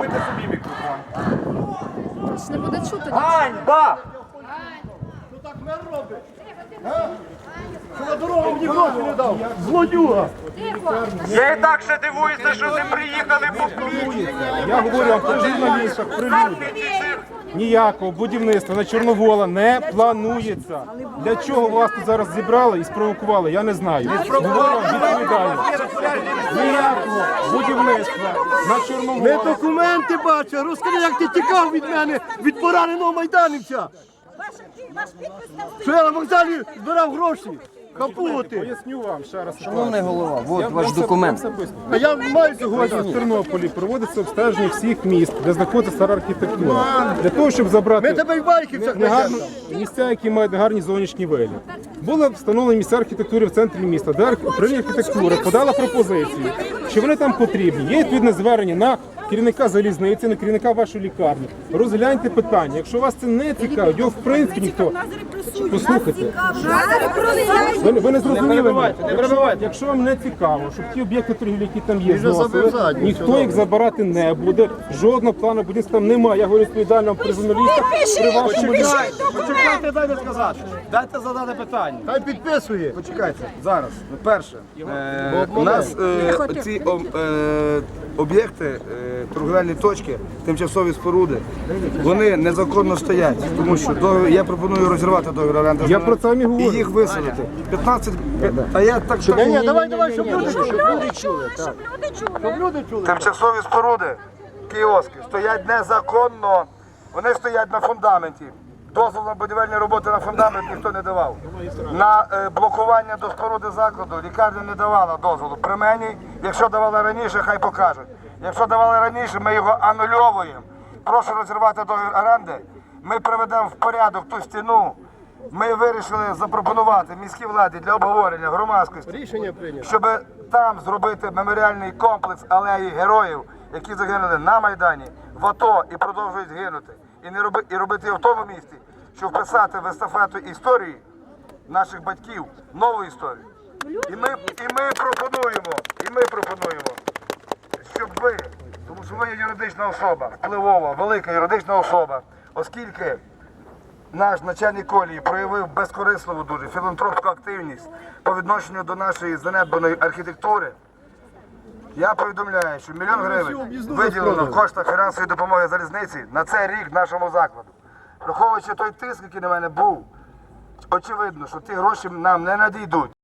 купити собі мікрофон. Не буде чути. Ганьба! Що на дорогу мені гроші не дав? Злодюга! Я і так ще дивуюся, що ви приїхали по Я говорю журналістах, про людей. Ніякого будівництва на Чорновола не планується. Для чого вас тут зараз зібрали і спровокували, я не знаю. Говорю. Ніякого будівництва на Чорновола. документи бачили. Розкажи, як ти тікав від мене, від пораненого майданівця. Що я на вокзалі збирав гроші. Капути. Поясню вам ще раз. Шановний голова, Я от ваш документ. А я маю сьогодні. В Тернополі проводиться обстеження всіх міст, де знаходиться стара архітектура. Для того, щоб забрати Ми тебе й в Байківцях негарно, місця, які мають негарні зовнішній вигляд. Були встановлені місця архітектури в центрі міста, де арх- управління архітектури подала пропозицію, що вони там потрібні. Є відповідне звернення на керівника залізниці, на керівника вашої лікарні. Розгляньте питання. Якщо вас це не цікавить, його в принципі ніхто. Послухайте. Ви, ви не зрозуміли мене. Якщо, якщо вам не цікаво, щоб ті об'єкти торгівлі, які там є, зносили, ніхто їх забирати не буде. Жодного плану будівництва там немає. Я говорю відповідально при журналістах, при вашому Почекайте, дайте сказати. Дайте задати питання. Хай підписує. Почекайте, зараз. Перше, е, у нас е, ці е, об'єкти, е, торговельні точки, тимчасові споруди, вони незаконно стоять, тому що я пропоную розірвати договір оренди. Я про це і говорю. І їх виселити. 15, та я так Ні, ні, давай, давай, щоб люди чули. Щоб люди чули. Тимчасові споруди, кіоски, стоять незаконно. Вони стоять на фундаменті. Дозвол на будівельні роботи на фундамент ніхто не давав. На е, блокування до споруди закладу лікарня не давала дозволу. При мені, якщо давали раніше, хай покажуть. Якщо давали раніше, ми його анульовуємо. Прошу розірвати договір оренди. Ми приведемо в порядок ту стіну. Ми вирішили запропонувати міській владі для обговорення громадськості Рішення прийнято. щоб там зробити меморіальний комплекс алеї героїв, які загинули на Майдані, в АТО і продовжують гинути. І не роби, і робити його в тому місці, щоб вписати в естафету історії наших батьків нову історію. І ми, і ми пропонуємо, і ми пропонуємо, щоб ви, тому що ви є юридична особа, впливова, велика юридична особа, оскільки наш начальник колії проявив безкорисливу дуже філантропську активність по відношенню до нашої занедбаної архітектури. Я повідомляю, що мільйон гривень виділено в коштах фінансової допомоги залізниці на цей рік нашому закладу. Враховуючи той тиск, який на мене був, очевидно, що ті гроші нам не надійдуть.